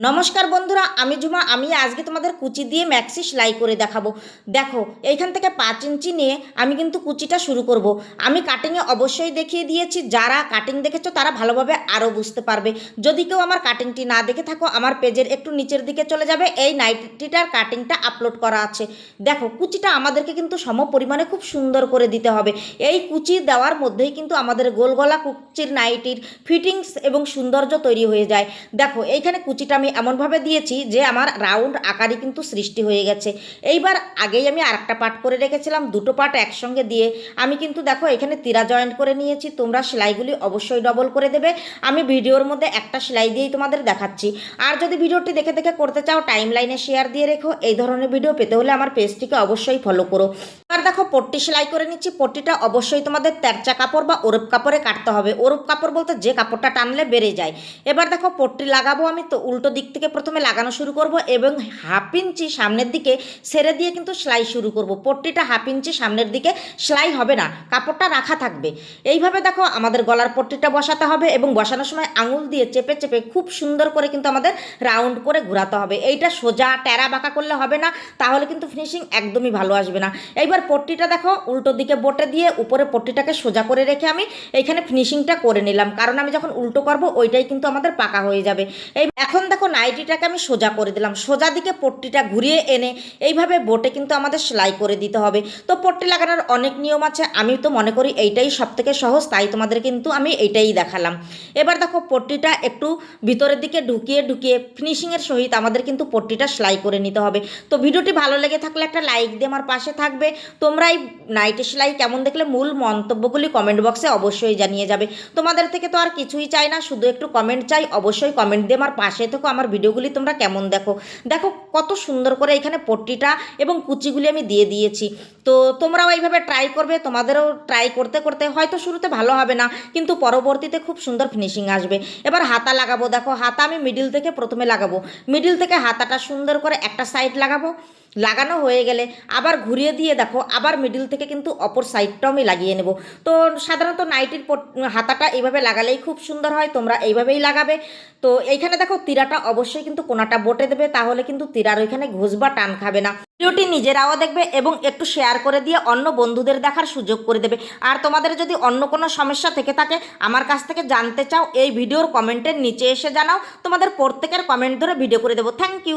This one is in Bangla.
নমস্কার বন্ধুরা, আমি ঝুমা আমি আজকে তোমাদের কুচি দিয়ে ম্যাক্সি সেলাই করে দেখাবো। দেখো, এইখান থেকে পাঁচ ইঞ্চি নিয়ে আমি কিন্তু কুচিটা শুরু করব। আমি কাটিংয়ে অবশ্যই দেখিয়ে দিয়েছি, যারা কাটিং দেখেছ তারা ভালোভাবে আরও বুঝতে পারবে। যদি কেউ আমার কাটিংটি না দেখে থাকো, আমার পেজের একটু নিচের দিকে চলে যাবে, এই নাইটিটার কাটিংটা আপলোড করা আছে। দেখো, কুচিটা আমাদেরকে কিন্তু সম পরিমাণে খুব সুন্দর করে দিতে হবে। এই কুচি দেওয়ার মধ্যেই কিন্তু আমাদের গোলগলা কুচির নাইটির ফিটিংস এবং সৌন্দর্য তৈরি হয়ে যায়। দেখো, এইখানে কুচিটা আমি এমনভাবে দিয়েছি যে আমার রাউন্ড আকারই কিন্তু সৃষ্টি হয়ে গেছে। এইবার আগেই আমি আরেকটা পার্ট করে রেখেছিলাম, দুটো পার্ট একসঙ্গে দিয়ে। আমি কিন্তু দেখো এখানে তীরা জয়েন্ট করে নিয়েছি, তোমরা সেলাইগুলি অবশ্যই ডবল করে দেবে। আমি ভিডিওর মধ্যে একটা সেলাই দিয়েই তোমাদের দেখাচ্ছি। আর যদি ভিডিওটি দেখে দেখে করতে চাও টাইম লাইনে শেয়ার দিয়ে রেখো। এই ধরনের ভিডিও পেতে হলে আমার পেজটিকে অবশ্যই ফলো করো। এবার দেখো, পট্টি সেলাই করে নিচ্ছি। পট্টিটা অবশ্যই তোমাদের তেরচা কাপড় বা ওরপ কাপড়ে কাটতে হবে। ওরপ কাপড় বলতে যে কাপড়টা টানলে বেড়ে যায়। এবার দেখো, পট্টি লাগাবো আমি, তো উল্টো দিক থেকে প্রথমে লাগানো শুরু করব এবং হাফ ইঞ্চি সামনের দিকে সেরে দিয়ে কিন্তু সেলাই শুরু করব। পট্টিটা হাফ ইঞ্চি সামনের দিকে সেলাই হবে না, কাপড়টা রাখা থাকবে। এইভাবে দেখো আমাদের গলার পট্টিটা বসাতে হবে এবং বসানোর সময় আঙুল দিয়ে চেপে চেপে খুব সুন্দর করে কিন্তু আমাদের রাউন্ড করে ঘোরাতে হবে। এইটা সোজা টেরা বাঁকা করলে হবে না, তাহলে কিন্তু ফিনিশিং একদমই ভালো আসবে না। এইবার পট্টিটা দেখো উল্টো দিকে বটে দিয়ে উপরে পট্টিটাকে সোজা করে রেখে আমি এইখানে ফিনিশিংটা করে নিলাম। কারণ আমি যখন উল্টো করব, ওইটাই কিন্তু আমাদের পাকা হয়ে যাবে। এই এখন দেখো নাইটিটাকে আমি সোজা করে দিলাম। সোজা দিকে পট্টিটা ঘুরিয়ে এনে এইভাবে বোটে কিন্তু আমাদের সেলাই করে দিতে হবে। তো পট্টি লাগানোর অনেক নিয়ম আছে, আমি তো মনে করি এইটাই সব থেকে সহজ, তাই তোমাদের কিন্তু আমি এইটাই দেখালাম। এবার দেখো, পট্টিটা একটু ভিতরের দিকে ঢুকিয়ে ঢুকিয়ে ফিনিশিংয়ের সহিত আমাদের কিন্তু পট্টিটা সেলাই করে নিতে হবে। তো ভিডিওটি ভালো লেগে থাকলে একটা লাইক দিয়ে আমার পাশে থাকবে। তোমরা এই নাইটি সেলাই কেমন দেখলে মূল মন্তব্যগুলি কমেন্ট বক্সে অবশ্যই জানিয়ে যাবে। তোমাদের থেকে তো আর কিছুই চাই না, শুধু একটু কমেন্ট চাই, অবশ্যই কমেন্ট দিয়ে আমার পাশে থেকো। আমার ভিডিওগুলি তোমরা কেমন দেখো? দেখো কত সুন্দর করে এখানে পট্টিটা এবং কুচিগুলি আমি দিয়ে দিয়েছি। তো তোমরাও এইভাবে ট্রাই করবে, তোমাদেরও ট্রাই করতে করতে হয়তো শুরুতে ভালো হবে না, কিন্তু পরবর্তীতে খুব সুন্দর ফিনিশিং আসবে। এবার হাতা লাগাবো, দেখো হাতা আমি মিডিল থেকে প্রথমে লাগাবো। মিডিল থেকে হাতাটা সুন্দর করে একটা সাইড লাগাবো। লাগানো হয়ে গেলে আবার ঘুরিয়ে দিয়ে দেখো, আবার মিডিল থেকে কিন্তু অপর সাইডটাও আমি লাগিয়ে নেব। তো সাধারণত নাইটির হাতাটা এইভাবে লাগালেই খুব সুন্দর হয়, তোমরা এইভাবেই লাগাবে। তো এইখানে দেখো তিরাটা অবশ্যই কিন্তু কোনাটা বটে দেবে, তাহলে কিন্তু তিরার ওইখানে ঘুষ বা টান খাবে না। ভিডিওটি নিজেরাও দেখবে এবং একটু শেয়ার করে দিয়ে অন্য বন্ধুদের দেখার সুযোগ করে দেবে। আর তোমাদের যদি অন্য কোনো সমস্যা থেকে থাকে, আমার কাছ থেকে জানতে চাও, এই ভিডিওর কমেন্টের নিচে এসে জানাও। তোমাদের প্রত্যেকের কমেন্ট ধরে ভিডিও করে দেবো। Thank you